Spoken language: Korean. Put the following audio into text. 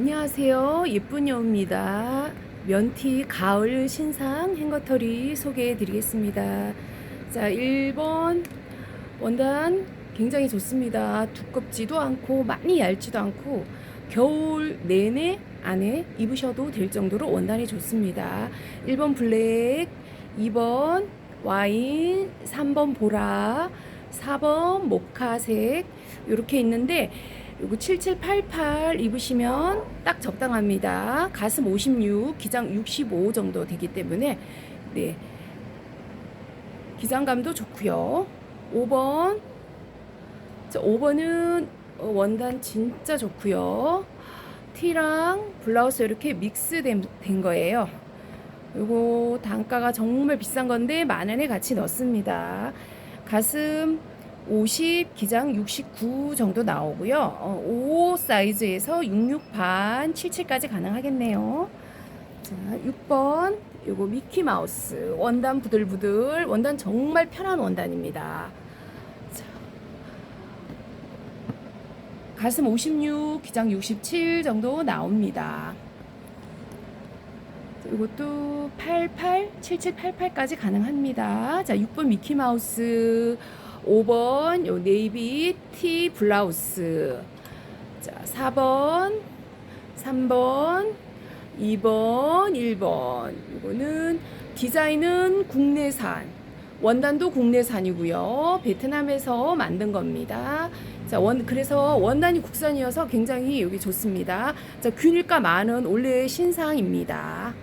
안녕하세요. 예쁜 여우입니다. 면티 가을 신상 행거터리 소개해 드리겠습니다. 자, 1번 원단 굉장히 좋습니다. 두껍지도 않고 많이 얇지도 않고 겨울 내내 안에 입으셔도 될 정도로 원단이 좋습니다. 1번 블랙, 2번 와인, 3번 보라, 4번 모카색 이렇게 있는데 요거 7788 입으시면 딱 적당합니다. 가슴 56, 기장 65 정도 되기 때문에 네. 기장감도 좋고요. 5번. 자, 5번은 원단 진짜 좋고요. 티랑 블라우스 이렇게 믹스된 된 거예요. 요거 단가가 정말 비싼 건데 만 원에 같이 넣습니다. 가슴 50, 기장 69 정도 나오고요. 어, 5 사이즈에서 66 반, 77까지 가능하겠네요. 자, 6번. 요거 미키 마우스. 원단 부들부들. 원단 정말 편한 원단입니다. 자. 가슴 56, 기장 67 정도 나옵니다. 자, 이것도 88, 7788까지 가능합니다. 자, 6번 미키 마우스. 5번 요 네이비 티 블라우스. 자, 4번, 3번, 2번, 1번. 이거는 디자인은 국내산. 원단도 국내산이고요. 베트남에서 만든 겁니다. 자, 원 그래서 원단이 국산이어서 굉장히 여기 좋습니다. 자, 균일가 만원 올해 신상입니다.